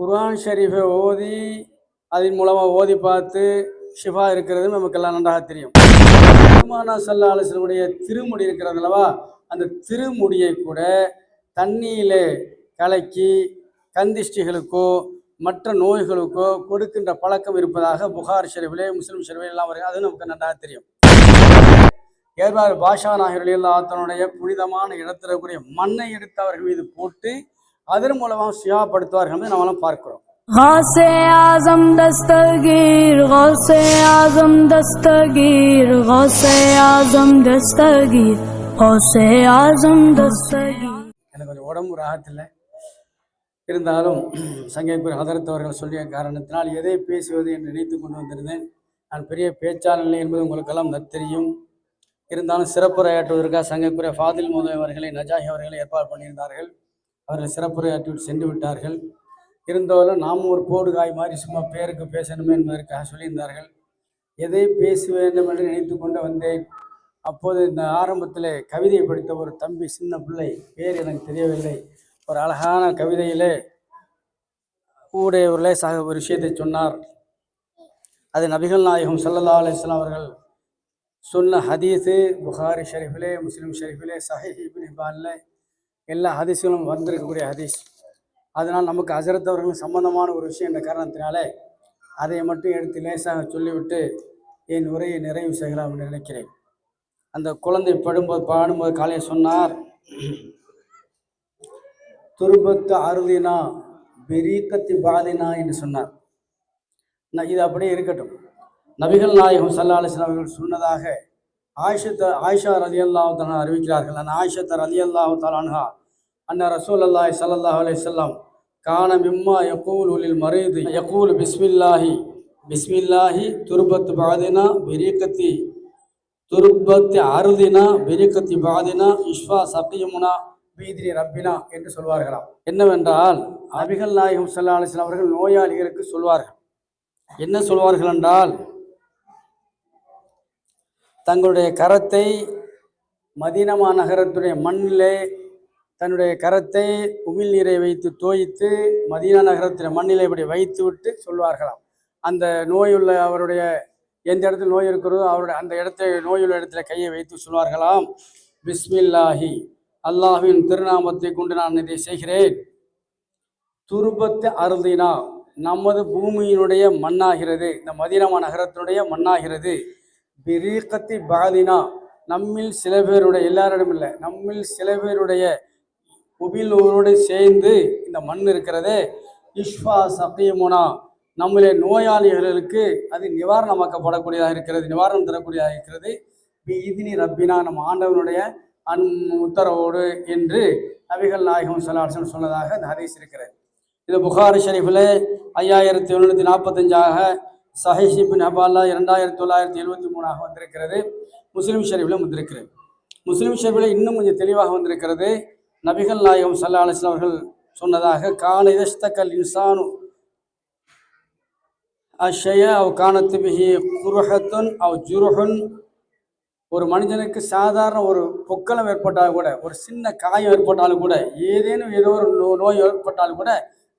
குர்ஆன் ஷரீஃபை ஓதி அதன் மூலமாக ஓதி பார்த்து ஷிஃபா இருக்கிறது நமக்கெல்லாம் நன்றாக தெரியும். பெருமானா சல்லா அலிஸ்லமுடைய திருமுடி இருக்கிறது அல்லவா? அந்த திருமுடியை கூட தண்ணியிலே கலக்கி கந்திஷ்டிகளுக்கோ மற்ற நோய்களுக்கோ கொடுக்கின்ற பழக்கம் இருப்பதாக புகார் ஷெரீஃபிலே முஸ்லீம் ஷெரீஃபில் எல்லாம் வருகிறது. அது நமக்கு நன்றாக தெரியும். ஏற்பாடு பாஷா நாயகர்கள் ஆத்தனுடைய புனிதமான இடத்துல கூடிய மண்ணை எடுத்து அவர்கள் மீது போட்டு அதன் மூலமாக சுயாப்படுத்துவார்கள் என்பதை நம்மளாம் பார்க்கிறோம். غوثِ اعظم دستگیر غوثِ اعظم دستگیر غوثِ اعظم دستگیر غوثِ اعظم எனக்கு உடம்பு ராகத்தில் இருந்தாலும் சங்கைப்பூர் ஹதரத் அவர்கள் சொல்லிய காரணத்தினால் எதை பேசுவது என்று நினைத்து கொண்டு வந்திருந்தேன். நான் பெரிய பேச்சாளர் என்பது உங்களுக்கெல்லாம் தெரியும் இருந்தாலும் சிறப்புரையாற்றுவதற்காக சங்கக்குரிய ஃபாதில் முதல் அவர்களை நஜாஹி அவர்களை ஏற்பாடு பண்ணியிருந்தார்கள். அவர்கள் சிறப்புரையாற்றி சென்று விட்டார்கள். இருந்தாலும் நாம் ஒரு போடு காய் மாதிரி சும்மா பேருக்கு பேசணுமே என்பதற்காக சொல்லியிருந்தார்கள். எதை பேச வேண்டும் என்று நினைத்து கொண்டு வந்தேன். அப்போது இந்த ஆரம்பத்தில் கவிதை படித்த ஒரு தம்பி சின்ன பிள்ளை பேர் எனக்கு தெரியவில்லை. ஒரு அழகான கவிதையிலே ஊடையவர்களே சக ஒரு விஷயத்தை சொன்னார். அது நபிகள் நாயகம் சல்லல்லா அலிஸ்லாம் அவர்கள் சொன்ன ஹதீஸு புகாரி ஷெரீஃபிலே முஸ்லீம் ஷெரீஃபிலே சஹீஹ் இப்னு எல்லா ஹதீஸ்களும் வந்திருக்கக்கூடிய ஹதீஸ். அதனால் நமக்கு ஹசரத் அவர்கள் சம்பந்தமான ஒரு விஷயம் என்ற காரணத்தினாலே அதை மட்டும் எடுத்து லேசாக சொல்லிவிட்டு என் உரையை நிறைவு செய்யலாம் என்று நினைக்கிறேன். அந்த குழந்தை படும்போது பாடும்போது காலையில் சொன்னார் துருபத்து அருதினா பெரீக்கத்தி பாதினா என்று சொன்னார். நான் இது அப்படியே இருக்கட்டும். நபிகள் நாயகம் சல்லா அலிஸ்லாம் அவர்கள் சொன்னதாக ஆயிஷத்த ஆயிஷா ரலி அல்லாஹ் அறிவிக்கிறார்கள். அந்த ஆயிஷத்த ரலி அல்லாஹ் அன்ன ரசூல் அல்லாஹ் சல்லல்லாஹு அலைஹி கான மிம்மா யகூல் உலில் மறைது யகூல் பிஸ்மில்லாஹி பிஸ்மில்லாஹி துருபத் பாதினா பெரீக்கத்தி துருபத்தி அருதினா பெரிக்கத்தி பாதினா இஷ்வா சத்தியமுனா பீதிரி ரப்பினா என்று சொல்வார்களாம். என்னவென்றால் அபிகள் நாயகம் சல்லா அலிஸ்லாம் அவர்கள் நோயாளிகளுக்கு சொல்வார்கள். என்ன சொல்வார்கள் என்றால் தங்களுடைய கரத்தை மதீனமா நகரத்துடைய மண்ணிலே தன்னுடைய கரத்தை உமிழ் நீரை வைத்து தோய்த்து மதீனா நகரத்தில் மண்ணில் இப்படி வைத்து விட்டு சொல்வார்களாம். அந்த நோயுள்ள அவருடைய எந்த இடத்துல நோய் இருக்கிறதோ அவருடைய அந்த இடத்தை நோயுள்ள இடத்துல கையை வைத்து சொல்வார்களாம். பிஸ்மில்லாஹி அல்லாஹின் திருநாமத்தை கொண்டு நான் இதை செய்கிறேன். துருபத்து அருந்தினா நமது பூமியினுடைய மண்ணாகிறது இந்த மதீனமா நகரத்தினுடைய மண்ணாகிறது. பிரீக்கத்தி பாதினா நம்மில் சில பேருடைய எல்லாரிடம் இல்லை நம்மில் சில பேருடைய உபிலூரோடு சேர்ந்து இந்த மண் இருக்கிறதே. இஷ்வா சத்தியமுனா நம்முடைய நோயாளிகளுக்கு அது நிவாரணமாக்கப்படக்கூடியதாக இருக்கிறது நிவாரணம் தரக்கூடியதாக இருக்கிறது. இதினி ரப்பினா நம்ம ஆண்டவனுடைய அன் உத்தரவோடு என்று நபிகள் நாயகம் சலாசன் சொன்னதாக இந்த ஹதீஸ் இருக்கிறது. இது புகாரி ஷரீஃபில் ஐயாயிரத்தி எழுநூற்றி நாற்பத்தஞ்சாக சஹிஷிபின் ஹபாலா இரண்டாயிரத்தி தொள்ளாயிரத்தி எழுபத்தி மூணாக வந்திருக்கிறது. முஸ்லீம் ஷரீஃபில் வந்திருக்கிறது. முஸ்லீம் ஷரீஃபில் இன்னும் கொஞ்சம் தெளிவாக வந்திருக்கிறது. நபிகள் நாயகம் சல்லா அலிஸ்லாம் அவர்கள் சொன்னதாக கான இதஸ்தக்கல் இன்சானு அஷய அவ் கானத்து பிஹி குருஹத்துன் அவ் ஜுருஹுன். ஒரு மனிதனுக்கு சாதாரண ஒரு பொக்கலம் ஏற்பட்டாலும் கூட ஒரு சின்ன காயம் ஏற்பட்டாலும் கூட ஏதேனும் ஏதோ ஒரு நோ நோய் ஏற்பட்டாலும் கூட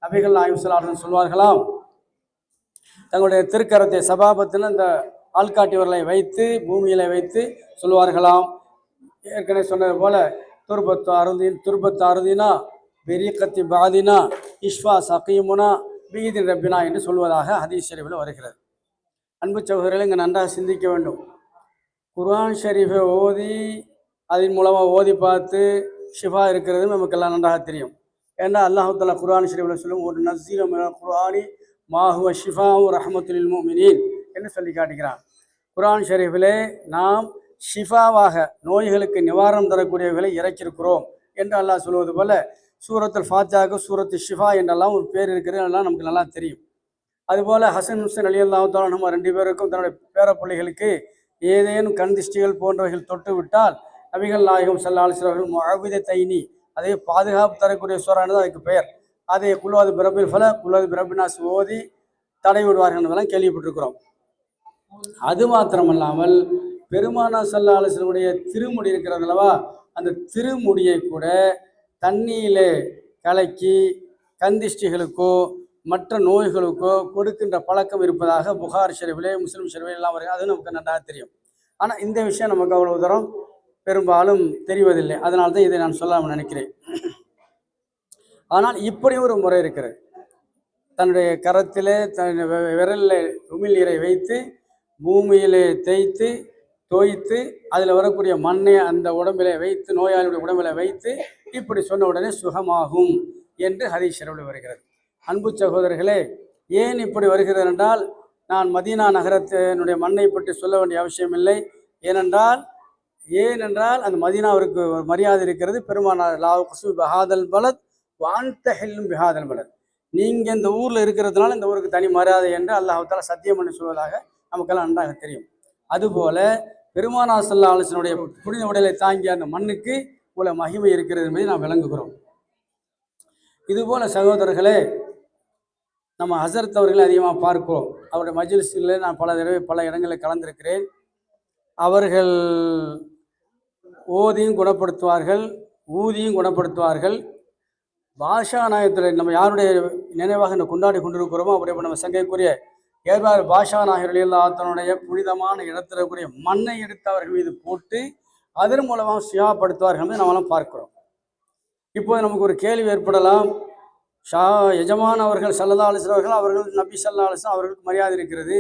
நபிகள் நாயம் சொல்லார்கள் சொல்வார்களாம். தங்களுடைய திருக்கரத்தை சபாபத்தில் இந்த ஆள்காட்டியவர்களை வைத்து பூமியில வைத்து சொல்வார்களாம். ஏற்கனவே சொன்னது போல துர்பத்து அருந்தின் துர்பத் அருதினா பெரியக்கத்தி பாதினா இஷ்வா சகீமுனா பீதின் ரப்பினா என்று சொல்வதாக ஹதீஸ் ஷெரீஃபில் வருகிறது. அன்பு சகோதரர்கள் இங்கே நன்றாக சிந்திக்க வேண்டும். குர்ஆன் ஷரீஃபை ஓதி அதன் மூலமாக ஓதி பார்த்து ஷிஃபா இருக்கிறது நமக்கெல்லாம் நன்றாக தெரியும். ஏன்னா அல்லாஹு குர்ஆன் ஷரீஃபில் சொல்லும் ஒரு நசீரம் குர்ஆனி மாஹுவ ஷிஃபாவும் ரஹமத்துலில் மோமினின் என்று சொல்லி காட்டுகிறான். குர்ஆன் ஷரீஃபிலே நாம் ஷிஃபாவாக நோய்களுக்கு நிவாரணம் தரக்கூடியவர்களை இறக்கியிருக்கிறோம் என்று அல்லாஹ் சொல்வது போல சூரத்தில் ஃபாத்தியாவுக்கு சூரத்து ஷிஃபா என்றெல்லாம் ஒரு பேர் இருக்கிறது எல்லாம் நமக்கு நல்லா தெரியும். அதுபோல் ஹசன் ஹுசன் அலி நம்ம ரெண்டு பேருக்கும் தன்னுடைய பேர பிள்ளைகளுக்கு ஏதேனும் கண் திஷ்டிகள் போன்றவைகள் தொட்டு விட்டால் நபிகள் நாயகம் சல்லாஹர்கள் முகவித தைனி அதே பாதுகாப்பு தரக்கூடிய சூறானது அதுக்கு பெயர். அதை குல்வாது பிரபில் ஃபல குல்வாது பிரபினாஸ் ஓதி தடை விடுவார்கள் என்பதெல்லாம் கேள்விப்பட்டிருக்கிறோம். அது மாத்திரமல்லாமல் பெருமானா சல்லா அலிஸ்லமுடைய திருமுடி இருக்கிறது அல்லவா? அந்த திருமுடியை கூட தண்ணியிலே கலக்கி கந்திஷ்டிகளுக்கோ மற்ற நோய்களுக்கோ கொடுக்கின்ற பழக்கம் இருப்பதாக புகார் ஷெரீஃபிலே முஸ்லீம் ஷெரீஃபில் எல்லாம் வருகிறது. அது நமக்கு நன்றாக தெரியும். ஆனால் இந்த விஷயம் நமக்கு அவ்வளவு தூரம் பெரும்பாலும் தெரிவதில்லை. அதனால தான் இதை நான் சொல்லாமல் நினைக்கிறேன். ஆனால் இப்படி ஒரு முறை இருக்கிறது. தன்னுடைய கரத்திலே தன் விரலில் விரலில் உமிழ்நீரை வைத்து பூமியிலே தேய்த்து தோய்த்து அதில் வரக்கூடிய மண்ணை அந்த உடம்பில் வைத்து நோயாளியுடைய உடம்பில் வைத்து இப்படி சொன்ன உடனே சுகமாகும் என்று ஹதீஸ் வருகிறது. அன்பு சகோதரர்களே ஏன் இப்படி வருகிறது என்றால் நான் மதீனா நகரத்தினுடைய மண்ணை பற்றி சொல்ல வேண்டிய அவசியமில்லை ஏனென்றால் ஏனென்றால் அந்த மதீனாவிற்கு ஒரு மரியாதை இருக்கிறது. பெருமானார் லா குசு பஹாதல் பலத் வாழ்த்த ஹெல்லும் பிஹாதல் பலத். நீங்கள் இந்த ஊரில் இருக்கிறதுனால இந்த ஊருக்கு தனி மரியாதை என்று அல்லாஹால சத்தியம் பண்ணி சொல்வதாக நமக்கெல்லாம் நன்றாக தெரியும். அதுபோல பெருமானா செல்ல ஆலோசனுடைய புனித உடலை தாங்கிய அந்த மண்ணுக்கு உள்ள மகிமை இருக்கிறது என்பதை நாம் விளங்குகிறோம். இதுபோல சகோதரர்களே நம்ம ஹசரத் அவர்களை அதிகமாக பார்க்கிறோம். அவருடைய மஜ்லிஸ்களில் நான் பல தடவை பல இடங்களில் கலந்திருக்கிறேன். அவர்கள் ஓதியும் குணப்படுத்துவார்கள் ஊதியும் குணப்படுத்துவார்கள். பாஷா நாயகத்தில் நம்ம யாருடைய நினைவாக இந்த கொண்டாடி கொண்டிருக்கிறோமோ அப்படியே நம்ம சங்கைக்குரிய ஏற்பாடு பாஷா நாயகர்கள் தன்னுடைய புனிதமான இடத்துல கூடிய மண்ணை எடுத்து அவர்கள் மீது போட்டு அதன் மூலமாக சுயாப்படுத்துவார்கள் என்பதை நம்மளாம் பார்க்கிறோம். இப்போது நமக்கு ஒரு கேள்வி ஏற்படலாம். ஷா எஜமான் அவர்கள் சல்லா அலிஸ்லாம் அவர்கள் அவர்கள் நபி சல்லா அலிஸ்லாம் அவர்களுக்கு மரியாதை இருக்கிறது.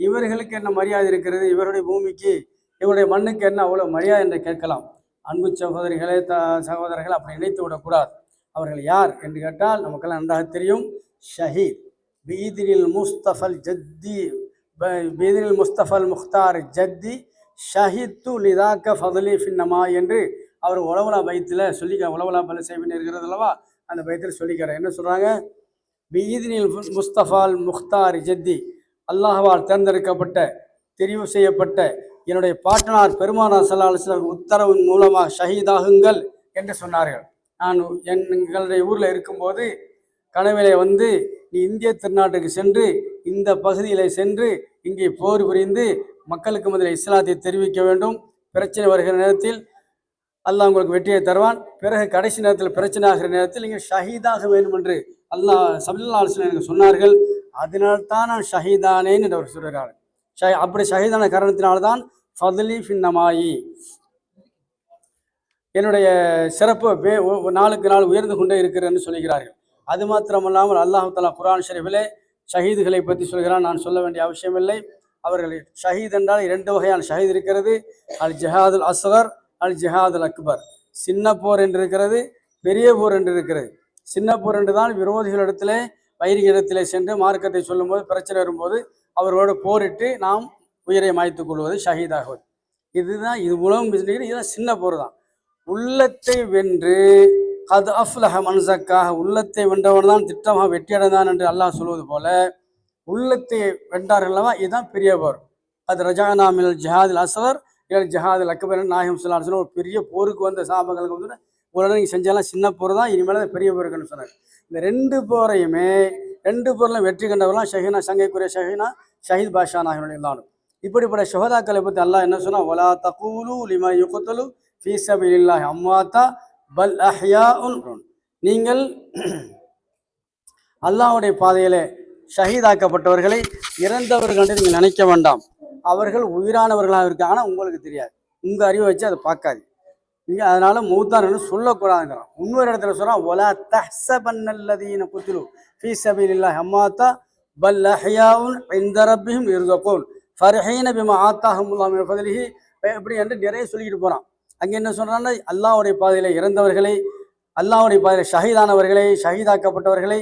இவர்களுக்கு என்ன மரியாதை இருக்கிறது? இவருடைய பூமிக்கு இவருடைய மண்ணுக்கு என்ன அவ்வளோ மரியாதை என்று கேட்கலாம். அன்பு சகோதரிகளே த சகோதரர்கள் அப்படி நினைத்து விடக்கூடாது. அவர்கள் யார் என்று கேட்டால் நமக்கெல்லாம் நன்றாக தெரியும். ஷஹீத். பீதினில் முஸ்தஃபல் ஜத்தி பீதிரில் பீதினில் முஸ்தஃபல் முக்தார் ஜத்தி ஷஹித்து லிதாக்க ஃபதலி ஃபின்னமா என்று அவர் உளவலா பயத்தில் சொல்லிக்க உளவலா பல செய்வின் இருக்கிறது அல்லவா? அந்த பயத்தில் சொல்லிக்கிறார். என்ன சொல்கிறாங்க பீதினில் முஸ்தஃபால் முக்தார் ஜத்தி அல்லாஹால் தேர்ந்தெடுக்கப்பட்ட தெரிவு செய்யப்பட்ட என்னுடைய பாட்டனார் பெருமானார் சல்லா அலுவலம் உத்தரவின் மூலமாக ஷஹீதாகுங்கள் என்று சொன்னார்கள். நான் என் எங்களுடைய ஊரில் இருக்கும்போது கனவிலே வந்து நீ இந்திய திருநாட்டுக்கு சென்று இந்த பகுதியில் சென்று இங்கே போர் புரிந்து மக்களுக்கு முதலில் இஸ்லாத்தை தெரிவிக்க வேண்டும். பிரச்சனை வருகிற நேரத்தில் அல்லாஹ் உங்களுக்கு வெற்றியை தருவான். பிறகு கடைசி நேரத்தில் பிரச்சனை ஆகிற நேரத்தில் நீங்கள் ஷஹீதாக வேண்டும் என்று அல்லாஹ் சபில்லா அலுவலம் எனக்கு சொன்னார்கள். அதனால்தான் நான் ஷஹீதானேன் என்று அவர் சொல்கிறார் ஷஹி அப்படி ஷஹீதான காரணத்தினால்தான் ஃபதுலி ஃபின்னமாயி என்னுடைய சிறப்பு வே ஒ- நாளுக்கு நாள் உயர்ந்து கொண்டே இருக்கிறேன்னு சொல்கிறார்கள். அது மாத்திரமல்லாமல் அல்லாஹ் தலா குரான் ஷரீஃபிலே ஷஹீதுகளை பற்றி சொல்கிறான். நான் சொல்ல வேண்டிய அவசியமில்லை. அவர்கள் ஷஹீத் என்றால் இரண்டு வகையான ஷஹீத் இருக்கிறது. அல் ஜஹாதுல் அஸ்கர் அல் ஜஹாதுல் அக்பர். சின்ன போர் என்று இருக்கிறது பெரிய போர் என்று இருக்கிறது. சின்ன போர் என்று தான் விரோதிகளிடத்திலே வைரிகளிடத்திலே சென்று மார்க்கத்தை சொல்லும்போது பிரச்சனை வரும்போது அவர்களோடு போரிட்டு நாம் உயிரை மாய்த்துக் கொள்வது ஷஹீதாகுவது. இதுதான் இது உலகம் இதுதான் சின்ன போர் தான். உள்ளத்தை வென்று அது அஃப்லஹ மன்சக்காக உள்ளத்தை வென்றவன் தான் திட்டமாக வெற்றியடைந்தான் என்று அல்லாஹ் சொல்வது போல உள்ளத்தை வென்றார்கள் அல்லவா? இதுதான் பெரிய போர் அது ரஜானா ஜஹாதில் அசவர் இல்லை ஜஹாதில் அக்பர் நாயகம் சொல்லான்னு ஒரு பெரிய போருக்கு வந்த சாபங்களுக்கு வந்து உடனே நீங்கள் செஞ்சாலும் சின்ன போர் தான் இனிமேல் அது பெரிய போருக்குன்னு சொன்னார். இந்த ரெண்டு போரையுமே ரெண்டு போரில் வெற்றி கண்டவர்களாம் ஷஹீனா சங்கைக்குரிய ஷஹீனா ஷஹீத் பாஷா நாயகனுடைய எல்லாரும் இப்படிப்பட்ட சுகதாக்களை பற்றி அல்லாஹ் என்ன சொன்னால் ஒலா தகூலு லிமா யுகத்தலு ஃபீ சபீலில்லாஹி அம்மாத்தா பல் அஹ்யாஉன் நீங்கள் அல்லாஹ்வுடைய பாதையிலே ஷஹீதாக்கப்பட்டவர்களை இறந்தவர்கள் என்று நீங்கள் நினைக்க வேண்டாம். அவர்கள் உயிரானவர்களாக இருக்காங்க ஆனால் உங்களுக்கு தெரியாது. உங்கள் அறிவை வச்சு அதை பார்க்காது நீங்கள் அதனால் மூத்தான்னு சொல்லக்கூடாதுங்கிறான். இன்னொரு இடத்துல சொல்கிறான் ஒலா தஹ்சபன்னல்லதீன குத்துலு ஃபீ சபீலில்லாஹி ஹம்மாத்தா பல் அஹ்யாஉன் இன்த ரப்பிஹிம் கோல் ஃபர்ஹீன பிமா ஆத்தாஹுமுல்லாஹ் மின் ஃபதலிஹி. என்று நிறைய சொல்லிக்கிட்டு போகிறான் அங்கே என்ன சொல்கிறான்னா அல்லாவுடைய பாதையில் இறந்தவர்களை அல்லாவுடைய பாதையில் ஷஹீதானவர்களை ஷஹீதாக்கப்பட்டவர்களை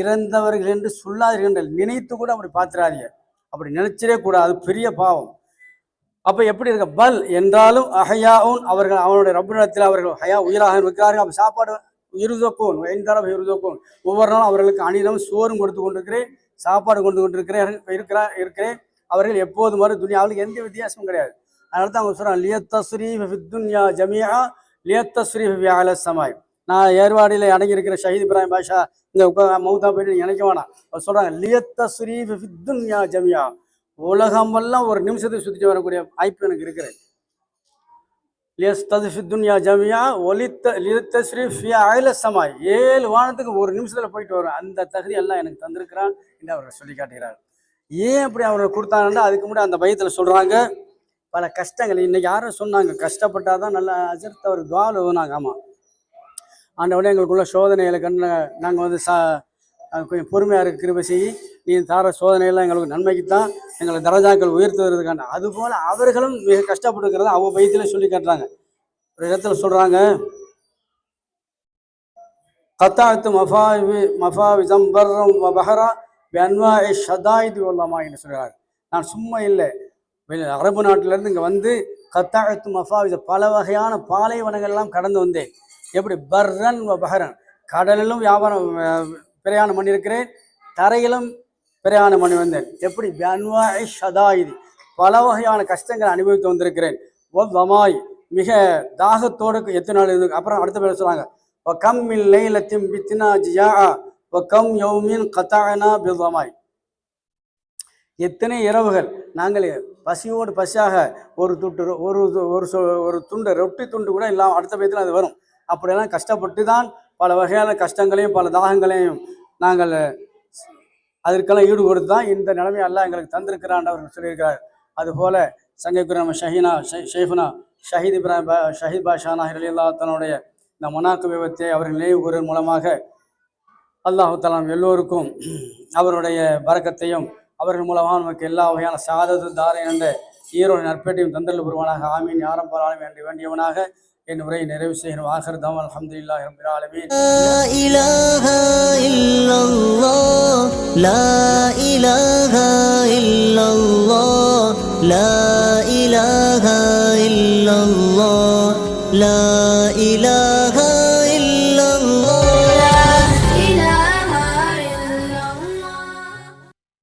இறந்தவர்கள் என்று சொல்லாதீர்கள். என்று நினைத்து கூட அப்படி பார்த்துறாதீங்க அப்படி நினைச்சிடே கூடாது. அது பெரிய பாவம். அப்போ எப்படி இருக்க? பல் என்றாலும் அஹயாவும் அவர்கள் அவனுடைய ரப்பிடத்தில் அவர்கள் ஹயா உயிராக இருக்கிறார்கள். அப்போ சாப்பாடு இருதக்கோன் ஐந்தரவு இருதக்கோன். ஒவ்வொரு நாளும் அவர்களுக்கு அணிலும் சோறும் கொடுத்து கொண்டிருக்கிறேன் சாப்பாடு கொண்டு கொண்டிருக்கிறேன் இருக்கிறா இருக்கிறேன் அவர்கள் எப்போது வரும் துணியா எந்த வித்தியாசமும் கிடையாது. அதனால தான் அவங்க சொல்கிறான் லியத்தஸ்ரீ துன்யா ஜமியா லியத்தஸ்ரீ அல சமாய். நான் ஏர்வாடியில் அடங்கியிருக்கிற ஷஹீத் இப்ராஹிம் பாஷா இந்த உட்கா மௌத்தா போயிட்டு நினைக்க வேணாம். அவர் சொல்கிறாங்க லியத்தஸ்ரீ துன்யா ஜமியா உலகமெல்லாம் ஒரு நிமிஷத்தை சுற்றிட்டு வரக்கூடிய வாய்ப்பு எனக்கு இருக்கிறது லியஸ்ததிஃபி ஜமியா ஒலித்த லியத்தஸ்ரீ ஃபியா அயல சமாய். ஏழு வானத்துக்கு ஒரு நிமிஷத்தில் போயிட்டு வரும். அந்த தகுதி எல்லாம் எனக்கு தந்திருக்கிறான் என்று அவர் சொல்லி காட்டுகிறார் ஏன் அப்படி அவர்கள் கொடுத்தாங்கன்னா அதுக்கு முன்னாடி அந்த பயத்தில் சொல்கிறாங்க பல கஷ்டங்கள். இன்னைக்கு யாரும் சொன்னாங்க கஷ்டப்பட்டால் தான் நல்லா அஜர்த்து அவர் துவால் ஓதுனாங்க ஆமாம் ஆண்டவனே எங்களுக்குள்ள சோதனைகளை கண்டு நாங்கள் வந்து சா கொஞ்சம் பொறுமையாக இருக்க கிருபை செய்யி நீ தார சோதனையெல்லாம் எங்களுக்கு நன்மைக்கு தான் எங்களை தரஜாக்கள் உயர்த்துவதற்கான. அதுபோல் அவர்களும் மிக கஷ்டப்பட்டுருக்கிறத அவங்க வயிற்றில் சொல்லி காட்டுறாங்க. ஒரு இடத்துல சொல்கிறாங்க கத்தாத்து மஃபாவி மஃபா விசம்பரம் பஹரா பென்வா ஷதாயிது வல்லமா என்று சொல்கிறார் நான் சும்மா இல்லை. அரபு நாட்டிலேருந்து இங்கே வந்து கத்தாழத்து மஃபா இது பல வகையான பாலைவனங்கள்லாம் கடந்து வந்தேன். எப்படி? பர்ரன் பஹரன். கடலிலும் வியாபாரம் பிரயாணம் பண்ணியிருக்கிறேன். தரையிலும் பிரயாணம் பண்ணி வந்தேன். எப்படி? பன்வாய் ஷதா இது பல வகையான கஷ்டங்களை அனுபவித்து வந்திருக்கிறேன். ஓ வமாய். மிக தாகத்தோடு எத்தனை நாள் இருந்து அப்புறம் அடுத்த பேர் சொல்கிறாங்க ஓ கம் மில் நெய்லத்தின் பித்தினா ஜியா. ஒ கம் யௌமின் கத்தாயனா பில்வமாய் எத்தனை இரவுகள் நாங்கள் பசியோடு பசியாக ஒரு துண்டு ஒரு ஒரு ஒரு துண்டு ரொட்டி துண்டு கூட இல்லாமல் அடுத்த பயத்தில் அது வரும். அப்படியெல்லாம் கஷ்டப்பட்டு தான் பல வகையான கஷ்டங்களையும் பல தாகங்களையும் நாங்கள் அதற்கெல்லாம் ஈடுபடுத்து தான் இந்த நிலைமை எல்லாம் எங்களுக்கு தந்திருக்கிறான் அவர் சொல்லியிருக்கிறார். அதுபோல சங்கைக்குரிய நம்ம ஷஹீனா ஷை- ஷெய்ஃபுனா ஷஹீத் இப்ராஹிம் பா ஷஹீத் பாஷா ஹிரலில்லா தன்னுடைய இந்த மொனாக்கு விபத்தை அவர்கள் நினைவு கூறுவதன் மூலமாக அல்லாஹு தலாம் எல்லோருக்கும் அவருடைய பறக்கத்தையும் அவர்கள் மூலமாக நமக்கு எல்லா வகையான சாதத்து தாரை என்ற ஈரோடு நற்பேட்டையும் தந்தல் புரிவானாக ஆமீன் யாரம் பராலும் என்று வேண்டியவனாக என் உரையை நிறைவு செய்கிறோம் ஆஹர் தம் அல்ஹம்துலில்லாஹி ரப்பில் ஆலமீன் لا إله إلا الله لا إله إلا الله لا إله إلا الله